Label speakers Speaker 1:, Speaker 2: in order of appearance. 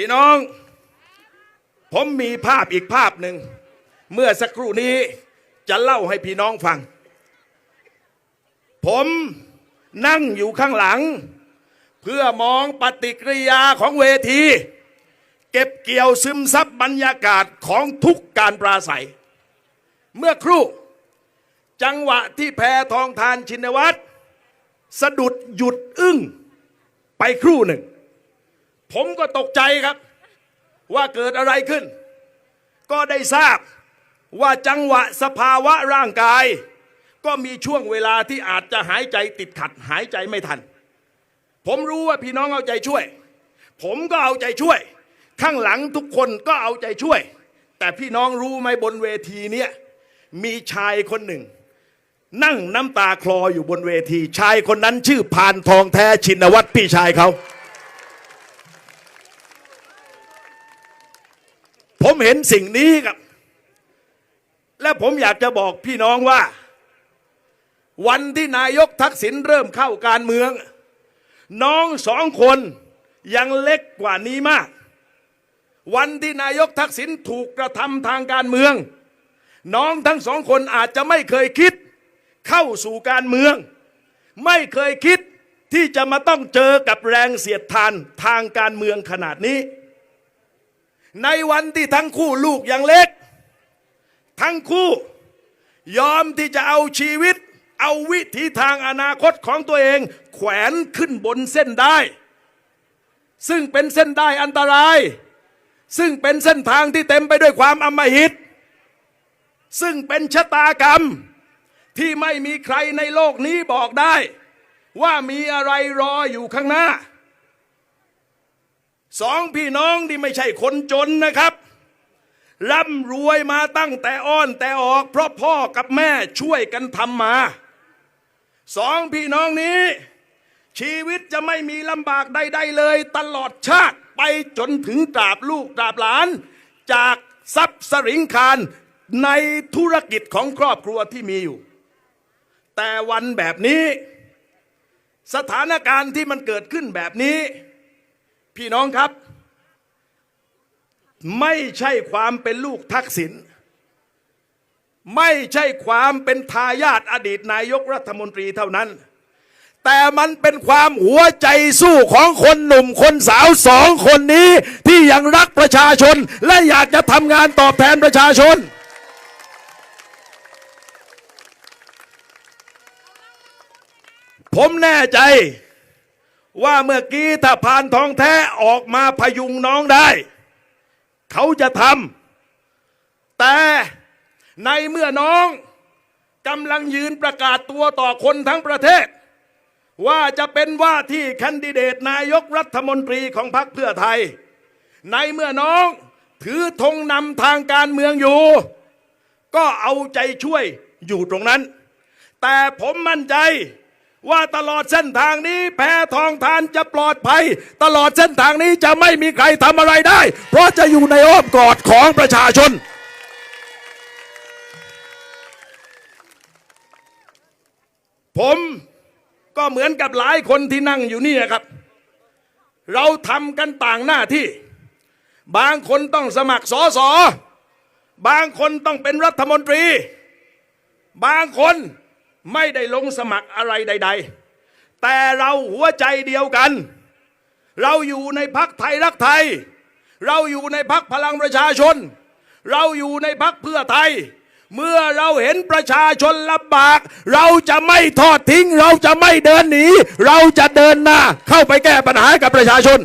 Speaker 1: พี่น้อง ผมมีภาพอีกภาพหนึ่ง เมื่อสักครู่นี้จะเล่าให้พี่น้องฟัง ผมนั่งอยู่ข้างหลัง เพื่อมองปฏิกิริยาของเวที เก็บเกี่ยวซึมซับบรรยากาศของทุกการปราศัย เมื่อครู่จังหวะที่แพทองทานชินวัตรสะดุดหยุดอึ้งไปครู่หนึ่ง ผมก็ตกใจครับ ว่าเกิดอะไรขึ้น ก็ได้ทราบว่าจังหวะสภาวะร่างกาย ก็มีช่วงเวลาที่อาจจะหายใจติดขัดหายใจไม่ทัน ผมรู้ว่าพี่น้องเอาใจช่วย ผมก็เอาใจช่วย ข้างหลังทุกคนก็เอาใจช่วย แต่พี่น้องรู้ไหมบนเวทีเนี้ยมีชายคนหนึ่ง นั่งน้ำตาคลออยู่บนเวที ชายคนนั้นชื่อพานทองแท้ชินวัตรพี่ชายเขา ผมเห็นสิ่งนี้ครับ และผมอยากจะบอกพี่น้องว่า วันที่นายกทักษิณเริ่มเข้าการเมือง น้องสองคนยังเล็กกว่านี้มาก วันที่นายกทักษิณถูกกระทำทางการเมือง น้องทั้งสองคนอาจจะไม่เคยคิดเข้าสู่การเมือง ไม่เคยคิดที่จะมาต้องเจอกับแรงเสียดทานทางการเมืองขนาดนี้ ในวันที่ทั้งคู่ลูกยังเล็ก ทั้งคู่ยอมที่จะเอาชีวิต เอาวิถีทางอนาคตของตัวเอง แขวนขึ้นบนเส้นได้ ซึ่งเป็นเส้นได้อันตราย ซึ่งเป็นเส้นทางที่เต็มไปด้วยความอมหิต ซึ่งเป็นชะตากรรมที่ไม่มีใครในโลกนี้บอกได้ ว่ามีอะไรรออยู่ข้างหน้า สองพี่น้องที่ไม่ใช่คนจนนะครับร่ำรวยมาตั้งแต่อ้อนแต่ออก เพราะพ่อกับแม่ช่วยกันทำมาสองพี่น้องนี้ ชีวิตจะไม่มีลำบากใด ๆ เลย ตลอดชาติไปจนถึงตราบลูกตราบหลาน จากทรัพย์สริงคารในธุรกิจของครอบครัวที่มีอยู่ แต่วันแบบนี้ สถานการณ์ที่มันเกิดขึ้นแบบนี้ พี่น้องครับ ไม่ใช่ความเป็นลูกทักษิณไม่ใช่ความเป็นทายาทอดีตนายกรัฐมนตรีเท่านั้น แต่มันเป็นความหัวใจสู้ของคนหนุ่มคนสาวสองคนนี้ ที่ยังรักประชาชน และอยากจะทำงานตอบแทนประชาชน ผมแน่ใจ ว่าเมื่อกี้ถ้าพานทองแท้ออกมาพยุงน้องได้ เขาจะทำแต่ในเมื่อน้องกำลังยืนประกาศตัวต่อคนทั้งประเทศ ว่าจะเป็นว่าที่แคนดิเดตนายกรัฐมนตรีของพรรคเพื่อไทย ในเมื่อน้องถือธงนำทางการเมืองอยู่ ก็เอาใจช่วยอยู่ตรงนั้น แต่ผมมั่นใจ ว่าตลอดเส้นทางนี้แพทองทานจะปลอดภัย ตลอดเส้นทางนี้จะไม่มีใครทำอะไรได้ เพราะจะอยู่ในอ้อมกอดของประชาชน ผมก็เหมือนกับหลายคนที่นั่งอยู่นี่นะครับ เราทำกันต่างหน้าที่ บางคนต้องสมัครสอสอบางคนต้องเป็นรัฐมนตรี บางคน ไม่ได้ลงสมัครอะไรใด ๆ แต่เราหัวใจเดียวกัน เราอยู่ในพักไทยรักไทย เราอยู่ในพักพลังประชาชน เราอยู่ในพักเพื่อไทย เมื่อเราเห็นประชาชนลำบาก เราจะไม่ทอดทิ้ง เราจะไม่เดินหนี เราจะเดินหน้าเข้าไปแก้ปัญหากับประชาชน